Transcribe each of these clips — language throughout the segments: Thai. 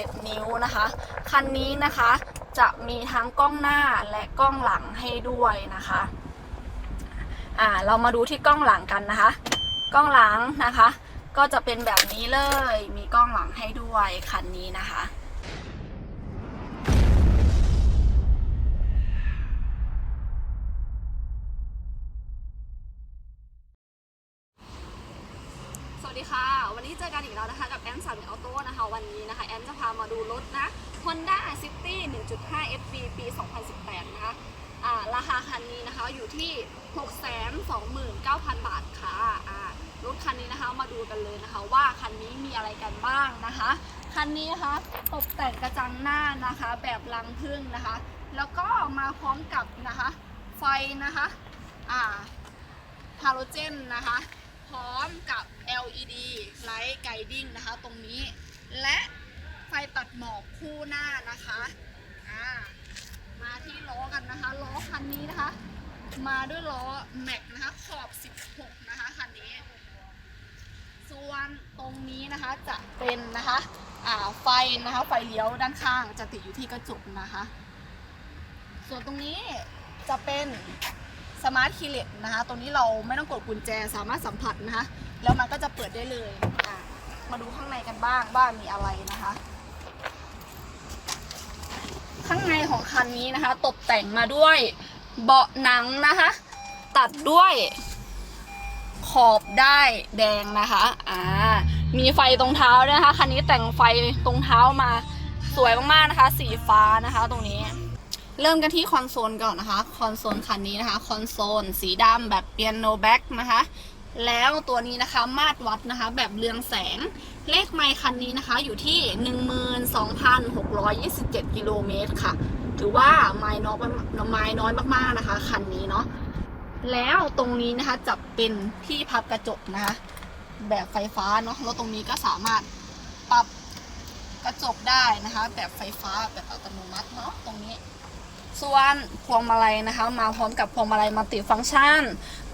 7 นิ้วนะคะ คันนี้นะคะจะมีทั้งกล้องหน้าและกล้องหลังให้ด้วยนะคะอ่าเรามาดูที่กล้องหลังกันนะคะ กล้องหลังนะคะ ก็จะเป็นแบบนี้เลย มีกล้องหลังให้ด้วยคันนี้นะคะ วัสดีค่ะ วันนี้เจอกันอีกแล้วนะคะกับแอนสามออโต้นะคะ วันนี้นะคะ แอนจะพามาดูรถนะ Honda City 1.5 FB ปี 2018 นะคะอ่าราคาคันนี้นะคะอยู่ที่ 629,000 บาทค่ะอ่ารถคันนี้นะคะมาดูกันเลยนะคะ ว่าคันนี้มีอะไรกันบ้างนะคะ คันนี้นะคะตกแต่งกระจังหน้านะคะ แบบรังพึ่งนะคะ แล้วก็มาพร้อมกับนะคะ ไฟนะคะฮาโลเจนนะคะ พร้อมกับ LED Light Guiding นะคะตรงนี้ และไฟตัดหมอกคู่หน้านะคะอ่ามาที่ล้อกันนะคะ ล้อคันนี้นะคะ มาด้วยล้อแม็กนะคะ ขอบ 16 นะคะคันนี้ ส่วนตรงนี้นะคะจะเป็นนะคะอ่าไฟนะคะไฟเลี้ยวด้านข้างจะติดอยู่ที่กระจกนะคะ ส่วนตรงนี้จะเป็น สมาร์ทคีเลสนะคะ ตรงนี้เราไม่ต้องกดกุญแจสามารถสัมผัสนะคะ แล้วมันก็จะเปิดได้เลยอะมาดูข้างในกันบ้างว่ามีอะไรนะคะ ข้างในของคันนี้นะคะ ตกแต่งมาด้วยเบาะหนังนะคะ ตัดด้วยขอบได้แดงนะคะ อ่า มีไฟตรงเท้าด้วยนะคะ คันนี้แต่งไฟตรงเท้ามาสวยมากๆนะคะ สีฟ้านะคะตรงนี้ เริ่มกันที่คอนโซลก่อนนะคะ คอนโซลคันนี้นะคะ คอนโซลสีดำแบบเปียโนแบ็กนะคะ แล้วตัวนี้นะคะมาตรวัดนะคะ แบบเรืองแสง เลขไมล์คันนี้นะคะ อยู่ที่ 12,627 กิโลเมตรค่ะ ถือว่าไมล์น้อยไมล์น้อยมากๆนะคะ คันนี้เนาะ แล้วตรงนี้นะคะจะเป็นที่พับกระจกนะคะ แบบไฟฟ้าเนาะ แล้วตรงนี้ก็สามารถปรับกระจกได้นะคะ แบบไฟฟ้าแบบอัตโนมัติเนาะ ตรงนี้ ส่วนพวงมาลัยนะคะ มาพร้อมกับพวงมาลัยมัลติฟังก์ชัน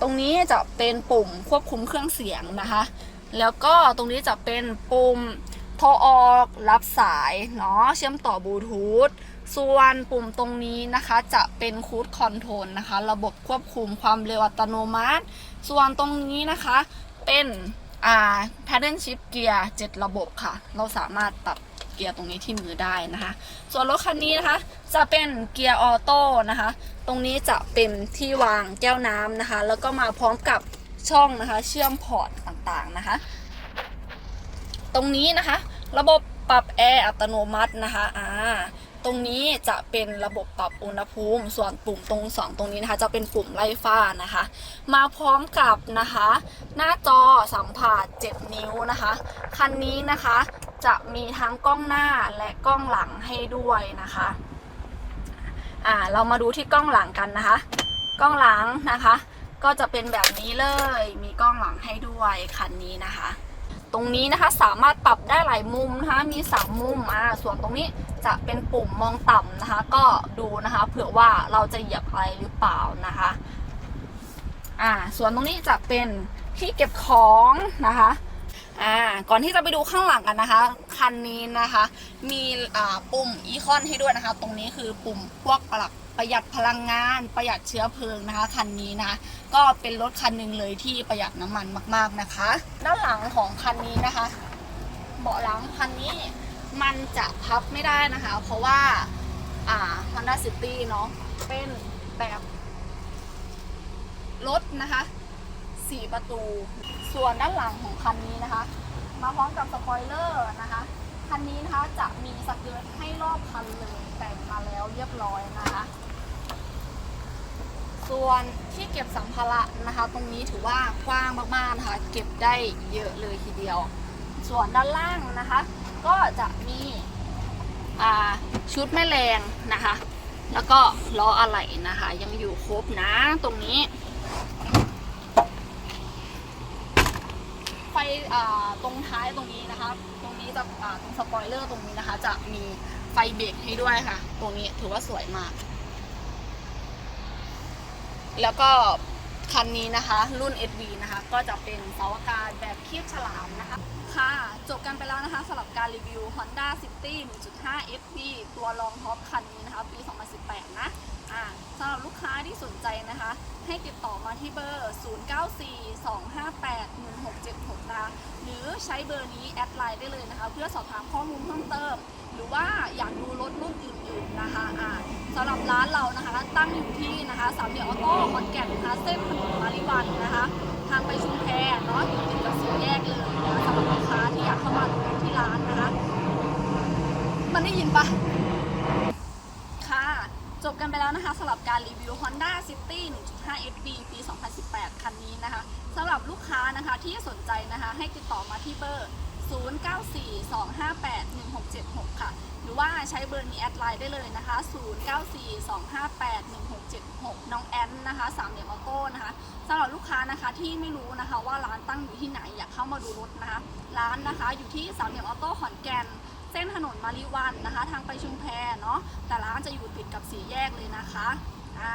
ตรงนี้จะเป็นปุ่มควบคุมเครื่องเสียงนะคะ แล้วก็ตรงนี้จะเป็นปุ่มโทรออกรับสายเนาะเชื่อมต่อบลูทูธส่วนปุ่มตรงนี้นะคะจะเป็นคูดคอนโทรลนะคะ ระบบควบคุมความเร็วอัตโนมัติ ส่วนตรงนี้นะคะเป็นอ่า paddle shift gear 7 ระบบค่ะ เราสามารถปรับ เกียร์ตรงนี้ที่มือได้นะคะ ส่วนรถคันนี้นะคะ จะเป็นเกียร์ออโต้นะคะ ตรงนี้จะเป็นที่วางแก้วน้ำนะคะ แล้วก็มาพร้อมกับช่องนะคะ เชื่อมพอร์ตต่างๆนะคะ ตรงนี้นะคะ ระบบปรับแอร์อัตโนมัตินะคะอ่าตรงนี้จะเป็นระบบปรับอุณหภูมิ ส่วนปุ่มตรงสองตรงนี้นะคะ จะเป็นปุ่มไล่ฟ้านะคะ มาพร้อมกับนะคะ หน้าจอสัมผัส7นิ้วนะคะ คันนี้นะคะ จะมีทั้งกล้องหน้าและกล้องหลังให้ด้วยนะคะอ่าเรามาดูที่กล้องหลังกันนะคะ กล้องหลังนะคะ ก็จะเป็นแบบนี้เลย มีกล้องหลังให้ด้วยคันนี้นะคะ ตรงนี้นะคะสามารถปรับได้หลายมุมนะคะมีสามมุมอ่าส่วนตรงนี้จะเป็นปุ่มมองต่ำนะคะ ก็ดูนะคะเผื่อว่าเราจะเหยียบอะไรหรือเปล่านะคะอ่าส่วนตรงนี้จะเป็นที่เก็บของนะคะ อ่าก่อนที่จะไปดูข้างหลังกันนะคะ คันนี้นะคะ มีอ่าปุ่มอีคอนให้ด้วยนะคะ ตรงนี้คือปุ่มพวกปรับประหยัดพลังงาน ประหยัดเชื้อเพลิงนะคะคันนี้นะคะก็เป็นรถคันหนึ่งเลยที่ประหยัดน้ำมันมาก ๆนะคะ ด้านหลังของคันนี้นะคะ เบาะหลังคันนี้มันจะพับไม่ได้นะคะ เพราะว่าอ่า Honda City เนาะเป็นแบบรถนะคะ สี่ประตู ส่วนด้านหลังของคันนี้นะคะ มาพร้อมกับสปอยเลอร์นะคะ คันนี้นะคะจะมีสเกิร์ตให้รอบคันเลยแต่งมาแล้วเรียบร้อยนะคะ ส่วนที่เก็บสัมภาระนะคะ ตรงนี้ถือว่ากว้างมากๆนะคะ เก็บได้เยอะเลยทีเดียว ส่วนด้านล่างนะคะ ก็จะมีชุดแม่แรงนะคะ แล้วก็ล้ออะไหล่นะคะ ยังอยู่ครบนะตรงนี้ ฟตรงท้ายตรงนี้นะคะ ตรงนี้จะตรงสปอยเลอร์ตรงนี้นะคะ จะมีไฟเบรกให้ด้วยค่ะ ตรงนี้ถือว่าสวยมาก แล้วก็คันนี้นะคะ รุ่น SV นะคะ ก็จะเป็นเสาอากาศแบบ บกันไปแล้วนะคะสำหรับการรีวิว Honda City 1.5 FP ตัวรองท็อปคันนี้นะคะปี 2018 นะอ่าสำหรับลูกค้าที่สนใจนะคะ ให้ติดต่อมาที่เบอร์ 0942581676 นะหรือใช้เบอร์นี้แอดไลน์ได้เลยนะคะ เพื่อสอบถามข้อมูลเพิ่มเติม หรือว่าอยากดูรถรุ่นอื่นๆนะคะอ่าสำหรับร้านเรานะคะ ตั้งอยู่ที่นะคะสามเหลี่ยมออโต้ขอนแก่นนะคะเส้นถนนมาริวันนะคะ ทางไปชุมแพเนาะอยู่ติดกับสี่แยกเลยนะคะสำหรับลูกค้าที่อยากเข้ามาดูที่ร้านนะคะ มันได้ยินปะค่ะ จบกันไปแล้วนะคะสำหรับการรีวิว Honda City 1.5 FB ปี 2018 คันนี้นะคะสำหรับลูกค้านะคะที่สนใจนะคะให้ติดต่อมาที่เบอร์ 0942581676 ค่ะ หรือว่าใช้เบอร์นี้แอดไลน์ได้เลยนะคะ 0942581676 น้องแอนนะคะสามเหลี่ยมออโต้นะคะสำหรับลูกค้านะคะที่ไม่รู้นะคะว่าร้านตั้งอยู่ที่ไหนอยากเข้ามาดูรถนะคะ ร้านนะคะอยู่ที่สามเหลี่ยมออโต้ขอนแก่น เส้นถนนมาริวันนะคะ ทางไปชุมแพเนาะแต่ร้านจะอยู่ติดกับสี่แยกเลยนะคะอ่า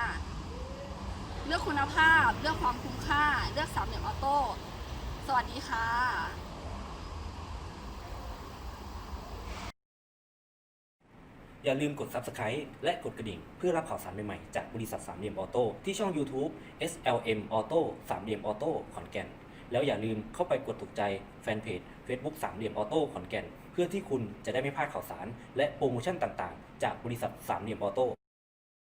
เลือกคุณภาพเลือกความคุ้มค่า เลือกสามเหลี่ยมออโต้สวัสดีค่ะอย่าลืมกด Subscribe และกดกระดิ่ง เพื่อรับข่าวสารใหม่ๆ จากบริษัทสามเหลี่ยมออโต้ที่ช่อง YouTube SLM Auto สามเหลี่ยมออโต้ขอนแก่น แล้วอย่าลืมเข้าไปกดถูกใจแฟนเพจ Facebook สามเหลี่ยมออโต้ขอนแก่น เพื่อที่คุณจะได้ไม่พลาดข่าวสาร และโปรโมชั่นต่างๆ จากบริษัทสามเหลี่ยมออโต้